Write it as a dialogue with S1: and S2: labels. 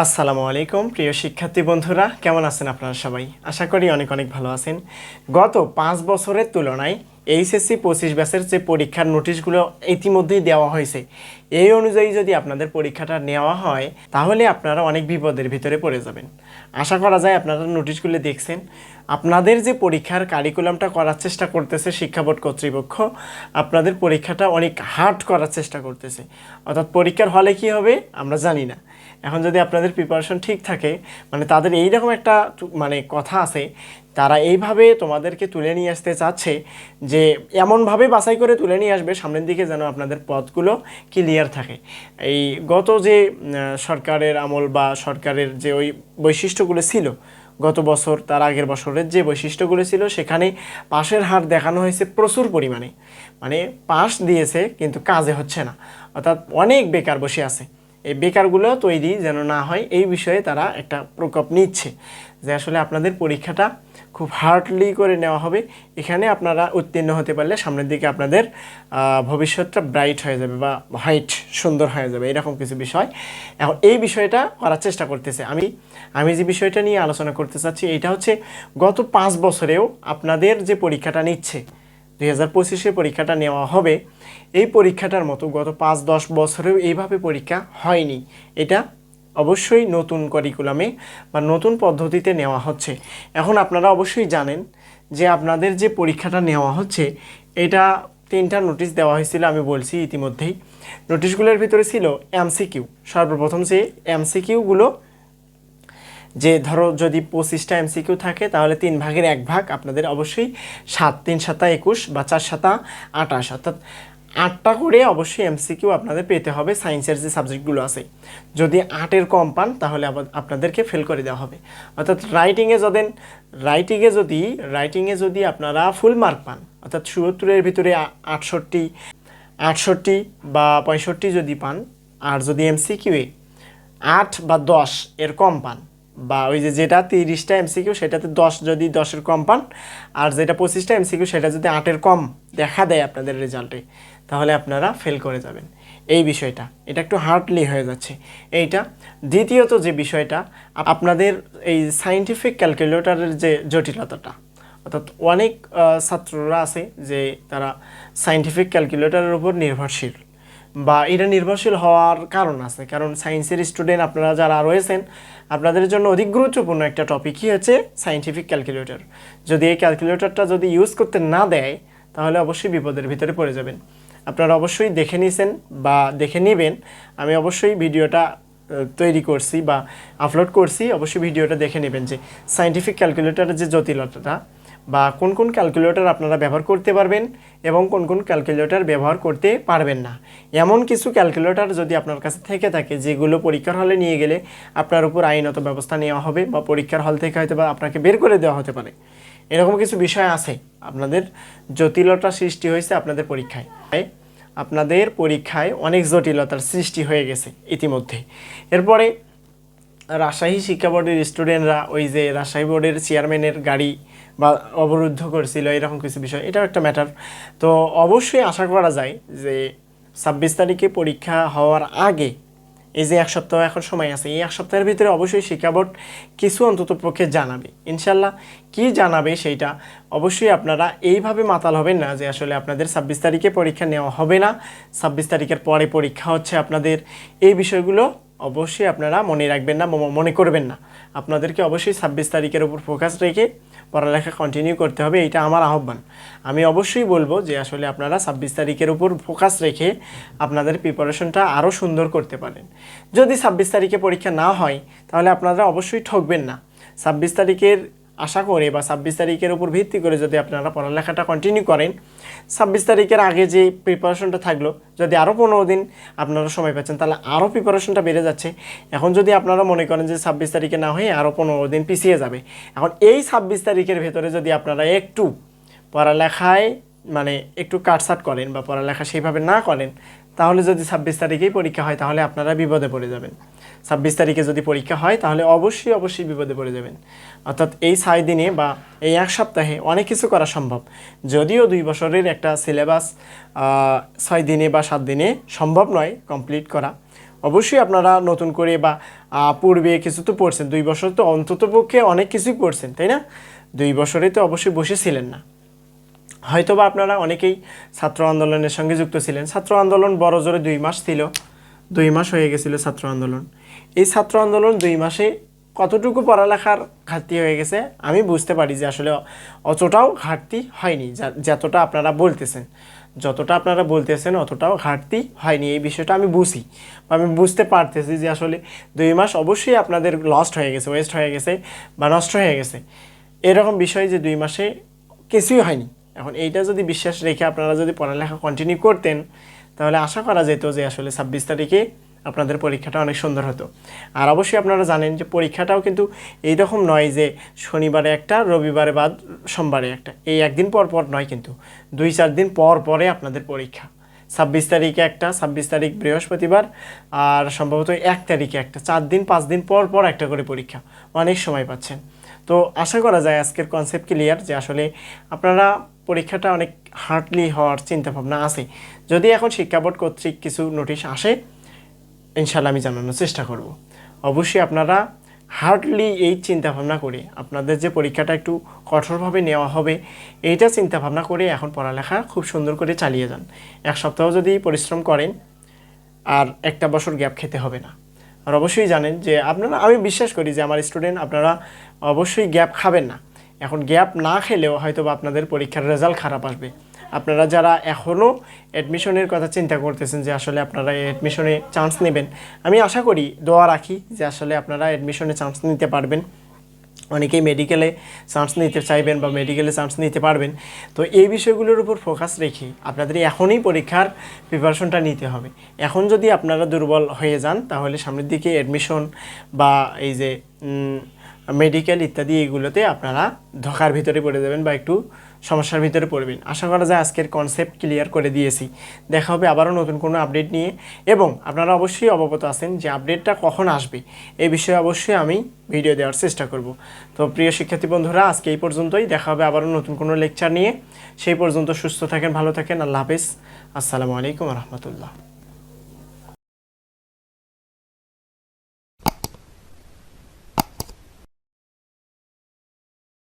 S1: আসসালামু আলাইকুম, প্রিয় শিক্ষার্থী বন্ধুরা, কেমন আছেন আপনারা সবাই? আশা করি অনেক অনেক ভালো আছেন। গত পাঁচ বছরের তুলনায় এইচএসসি পঁচিশ ব্যাচের যে পরীক্ষার নোটিশগুলো ইতিমধ্যেই দেওয়া হয়েছে, এই অনুযায়ী যদি আপনাদের পরীক্ষাটা নেওয়া হয়, তাহলে আপনারা অনেক বিপদের ভিতরে পড়ে যাবেন। আশা করা যায় আপনারা নোটিশগুলো দেখছেন। আপনাদের যে পরীক্ষার কারিকুলামটা করার চেষ্টা করতেছে শিক্ষা বোর্ড কর্তৃপক্ষ, আপনাদের পরীক্ষাটা অনেক হার্ড করার চেষ্টা করতেছে। অর্থাৎ পরীক্ষার হলে কি হবে, আমরা জানি না। এখন যদি আপনাদের প্রিপারেশন ঠিক থাকে মানে তাদের এইরকম একটা মানে কথা আছে, তারা এইভাবে তোমাদেরকে তুলে নিয়ে আসতে চাচ্ছে যে এমনভাবে বাছাই করে তুলে নিয়ে আসবে, সামনের দিকে যেন আপনাদের পথগুলো ক্লিয়ার থাকে। এই গত যে সরকারের আমল বা সরকারের যে ওই বৈশিষ্ট্যগুলো ছিল, গত বছর, তার আগের বছরের যে বৈশিষ্ট্যগুলো ছিল, সেখানে পাশের হার দেখানো হয়েছে প্রচুর পরিমাণে। মানে পাশ দিয়েছে, কিন্তু কাজে হচ্ছে না। অর্থাৎ অনেক বেকার বসে আছে। এই বেকারগুলো তৈরি যেন না হয়, এই বিষয়ে তারা একটা প্রকোপ নিচ্ছে যে আসলে আপনাদের পরীক্ষাটা খুব হার্ডলি করে নেওয়া হবে। এখানে আপনারা উত্তীর্ণ হতে পারলে সামনের দিকে আপনাদের ভবিষ্যৎটা ব্রাইট হয়ে যাবে বা হোয়াইট সুন্দর হয়ে যাবে, এরকম কিছু বিষয়। এখন এই বিষয়টা করার চেষ্টা করতেছে। আমি আমি যে বিষয়টা নিয়ে আলোচনা করতে চাচ্ছি এটা হচ্ছে গত পাঁচ বছরেও আপনাদের যে পরীক্ষাটা নিচ্ছে দুই হাজার পঁচিশে পরীক্ষাটা নেওয়া হবে। এই পরীক্ষাটার মতো গত পাঁচ দশ বছরেও এইভাবে পরীক্ষা হয়নি। এটা অবশ্যই নতুন কারিকুলামে বা নতুন পদ্ধতিতে নেওয়া হচ্ছে। এখন আপনারা অবশ্যই জানেন যে আপনাদের যে পরীক্ষাটা নেওয়া হচ্ছে, এটা তিনটা নোটিশ দেওয়া হয়েছিল আমি বলছি ইতিমধ্যেই। নোটিশগুলোর ভিতরে ছিল এমসিকিউ সর্বপ্রথম যে এমসিকিউগুলো যে ধরো যদি পঁচিশটা এমসিকিউ থাকে, তাহলে তিন ভাগের এক ভাগ আপনাদের অবশ্যই সাত, তিন সাতা, একুশ বা চার সাতা আটাশ অর্থাৎ আটটা করে অবশ্যই এমসিকিউ আপনাদের পেতে হবে সায়েন্সের যে সাবজেক্টগুলো আছে। যদি আটের কম পান, তাহলে আপনাদেরকে ফেল করে দেওয়া হবে। অর্থাৎ রাইটিংয়ে যদি রাইটিংয়ে যদি রাইটিংয়ে যদি আপনারা ফুল মার্ক পান, অর্থাৎ চুয়াত্তরের ভিতরে আটষট্টি আটষট্টি বা পঁয়ষট্টি যদি পান, আর যদি এমসিকিউয়ে আট বা দশ এর কম পান বা ওই যে যেটা তিরিশটা এমসিকিউ সেটাতে দশ যদি দশের কম পান, আর যেটা পঁচিশটা এমসিকিউ সেটা যদি আটের কম দেখা দেয় আপনাদের রেজাল্টে, তাহলে আপনারা ফেল করে যাবেন। এই বিষয়টা, এটা একটু হার্ডলি হয়ে যাচ্ছে। এইটা দ্বিতীয়ত যে বিষয়টা আপনাদের এই সাইন্টিফিক ক্যালকুলেটরের যে জটিলতাটা, অর্থাৎ অনেক ছাত্ররা আছে যে তারা সাইন্টিফিক ক্যালকুলেটরের উপর নির্ভরশীল। বা এটা নির্ভরশীল হওয়ার কারণ আছে। কারণ সায়েন্সের স্টুডেন্ট আপনারা যারা রয়েছেন, আপনাদের জন্য অধিক গুরুত্বপূর্ণ একটা টপিকই হচ্ছে সায়েন্টিফিক ক্যালকুলেটর যদি এই ক্যালকুলেটরটা যদি ইউজ করতে না দেয়, তাহলে অবশ্যই বিপদের ভিতরে পড়ে যাবেন। আপনারা অবশ্যই দেখে নিছেন বা দেখে নেবেন, আমি অবশ্যই ভিডিওটা তৈরি করছি বা আপলোড করছি, অবশ্যই ভিডিওটা দেখে নেবেন যে সায়েন্টিফিক ক্যালকুলেটরের যে জটিলতাটা বা কোন কোন ক্যালকুলেটর আপনারা ব্যবহার করতে পারবেন এবং কোন কোন ক্যালকুলেটর ব্যবহার করতে পারবেন না। এমন কিছু ক্যালকুলেটর যদি আপনার কাছে থেকে থাকে, যেগুলো পরীক্ষার হলে নিয়ে গেলে আপনার উপর আইনত ব্যবস্থা নেওয়া হবে বা পরীক্ষার হল থেকে হয়তো বা আপনাকে বের করে দেওয়া হতে পারে। এরকম কিছু বিষয় আছে। আপনাদের জটিলতা সৃষ্টি হয়েছে আপনাদের পরীক্ষায়। আপনাদের পরীক্ষায় অনেক জটিলতার সৃষ্টি হয়ে গেছে ইতিমধ্যে। এরপরে রাজশাহী শিক্ষা বোর্ডের স্টুডেন্টরা ওই যে রাজশাহী বোর্ডের চেয়ারম্যানের গাড়ি বা অবরুদ্ধ করছিল, এরকম কিছু বিষয়। এটাও একটা ম্যাটার তো অবশ্যই আশা করা যায় যে ছাব্বিশ তারিখে পরীক্ষা হওয়ার আগে এই যে এক সপ্তাহ এখন সময় আছে, এই এক সপ্তাহের ভিতরে অবশ্যই শিক্ষা বোর্ড কিছু অন্তত পক্ষে জানাবে। ইনশাল্লাহ কি জানাবে সেইটা অবশ্যই আপনারা এইভাবে মাতাল হবেন না যে আসলে আপনাদের ছাব্বিশ তারিখে পরীক্ষা নেওয়া হবে না, ছাব্বিশ তারিখের পরে পরীক্ষা হচ্ছে আপনাদের। এই বিষয়গুলো অবশ্যই আপনারা মনে রাখবেন না মনে করবেন না। আপনাদেরকে অবশ্যই ছাব্বিশ তারিখের উপর ফোকাস রেখে পড়ালেখা কন্টিনিউ করতে হবে এটা আমার আহ্বান। আমি অবশ্যই বলব যে আসলে আপনারা ছাব্বিশ তারিখের উপর ফোকাস রেখে আপনাদের প্রিপারেশনটা আরও সুন্দর করতে পারেন। যদি ছাব্বিশ তারিখে পরীক্ষা না হয়, তাহলে আপনারা অবশ্যই ঠকবেন না। ছাব্বিশ তারিখের আশা করে বা ছাব্বিশ তারিখের উপর ভিত্তি করে যদি আপনারা পড়ালেখাটা কন্টিনিউ করেন, ছাব্বিশ তারিখের আগে যে প্রিপারেশনটা থাকল, যদি আরও পনেরো দিন আপনারা সময় পাচ্ছেন, তাহলে আরও প্রিপারেশনটা বেড়ে যাচ্ছে। এখন যদি আপনারা মনে করেন যে ছাব্বিশ তারিখে না হয়ে আরও পনেরো দিন পিছিয়ে যাবে, এখন এই ছাব্বিশ তারিখের ভেতরে যদি আপনারা একটু পড়ালেখায় মানে একটু কাটসাট করেন বা পড়ালেখা সেইভাবে না করেন তাহলে যদি ছাব্বিশ তারিখেই পরীক্ষা হয়, তাহলে আপনারা বিপদে পড়ে যাবেন। ছাব্বিশ তারিখে যদি পরীক্ষা হয়, তাহলে অবশ্যই অবশ্যই বিপদে পড়ে যাবেন। অর্থাৎ এই ছয় দিনে বা এই এক সপ্তাহে অনেক কিছু করা সম্ভব। যদিও দুই বছরের একটা সিলেবাস ছয় দিনে বা সাত দিনে সম্ভব নয় কমপ্লিট করা। অবশ্যই আপনারা নতুন করে বা পূর্বে কিছু তো পড়ছেন, দুই বছর তো অন্তত পক্ষে অনেক কিছুই পড়ছেন, তাই না? দুই বছরে তো অবশ্যই বসেছিলেন না। হয়তোবা আপনারা অনেকেই ছাত্র আন্দোলনের সঙ্গে যুক্ত ছিলেন। ছাত্র আন্দোলন বড় জোরে দুই মাস ছিল। দুই মাস হয়ে গেছিল ছাত্র আন্দোলন। এই ছাত্র আন্দোলন দুই মাসে কতটুকু পড়ালেখার ঘাটতি হয়ে গেছে, আমি বুঝতে পারি যে আসলে অতটাও ঘাটতি হয়নি যতটা আপনারা বলতেছেন। যতটা আপনারা বলতেছেন, অতটাও ঘাটতি হয়নি, এই বিষয়টা আমি বুঝি। বা আমি বুঝতে পারতেছি যে আসলে দুই মাস অবশ্যই আপনাদের লস্ট হয়ে গেছে ওয়েস্ট হয়ে গেছে বা নষ্ট হয়ে গেছে। এরকম বিষয় যে দুই মাসে কিছুই হয়নি। এখন এইটা যদি বিশ্বাস রেখে আপনারা যদি পড়ালেখা কন্টিনিউ করতেন, তাহলে আশা করা যেত যে আসলে ছাব্বিশ তারিখে আপনাদের পরীক্ষাটা অনেক সুন্দর হতো। আর অবশ্যই আপনারা জানেন যে পরীক্ষাটাও কিন্তু এইরকম নয় যে শনিবারে একটা, রবিবারে বাদ সোমবারে একটা। এই একদিন পর পর নয় কিন্তু, দুই চার দিন পর পরে আপনাদের পরীক্ষা। ছাব্বিশ তারিখে একটা, ছাব্বিশ তারিখ বৃহস্পতিবার, আর সম্ভবত এক তারিখে একটা। চার দিন, পাঁচ দিন পর পর একটা করে পরীক্ষা। অনেক সময় পাচ্ছেন। তো আশা করা যায় আজকের কনসেপ্ট ক্লিয়ার যে আসলে আপনারা পরীক্ষাটা অনেক হার্ডলি হওয়ার চিন্তাভাবনা আছে। যদি এখন শিক্ষা বোর্ড কর্তৃক কিছু নোটিশ আসে ইনশাল্লাহ আমি জানানোর চেষ্টা করব। অবশ্যই আপনারা হার্ডলি এই চিন্তাভাবনা করে, আপনাদের যে পরীক্ষাটা একটু কঠোরভাবে নেওয়া হবে, এইটা চিন্তাভাবনা করে এখন পড়ালেখা খুব সুন্দর করে চালিয়ে যান। এক সপ্তাহ যদি পরিশ্রম করেন, আর একটা বছর গ্যাপ খেতে হবে না। আর অবশ্যই জানেন যে আপনারা, আমি বিশ্বাস করি যে আমার স্টুডেন্ট, আপনারা অবশ্যই গ্যাপ খাবেন না। এখন গ্যাপ না খেলেও হয়তো বা আপনাদের পরীক্ষার রেজাল্ট খারাপ আসবে। আপনারা যারা এখনও অ্যাডমিশনের কথা চিন্তা করতেছেন যে আসলে আপনারা অ্যাডমিশনে চান্স নেবেন, আমি আশা করি, দোয়া রাখি যে আসলে আপনারা অ্যাডমিশনে চান্স নিতে পারবেন। অনেকেই মেডিকেলে চান্স নিতে চাইবেন বা মেডিকেলে চান্স নিতে পারবেন। তো এই বিষয়গুলোর উপর ফোকাস রেখে আপনাদের এখনই পরীক্ষার প্রিপারেশনটা নিতে হবে। এখন যদি আপনারা দুর্বল হয়ে যান, তাহলে সামনের দিকে অ্যাডমিশন বা এই যে মেডিকেল ইত্যাদি এগুলোতে আপনারা ধোকার ভিতরে পড়ে যাবেন বা একটু সমস্যার ভিতরে পড়বেন। আশা করা যায় আজকের কনসেপ্ট ক্লিয়ার করে দিয়েছি। দেখা হবে আবারও নতুন কোনো আপডেট নিয়ে। এবং আপনারা অবশ্যই অবগত আছেন যে আপডেটটা কখন আসবে। এই বিষয়ে অবশ্যই আমি ভিডিও দেওয়ার চেষ্টা করব। তো প্রিয় শিক্ষার্থী বন্ধুরা, আজকে এই পর্যন্তই। দেখা হবে আবারও নতুন কোনো লেকচার নিয়ে। সেই পর্যন্ত সুস্থ থাকেন, ভালো থাকেন। আল্লাহ হাফেজ। আসসালামু আলাইকুম রহমতুল্লাহ।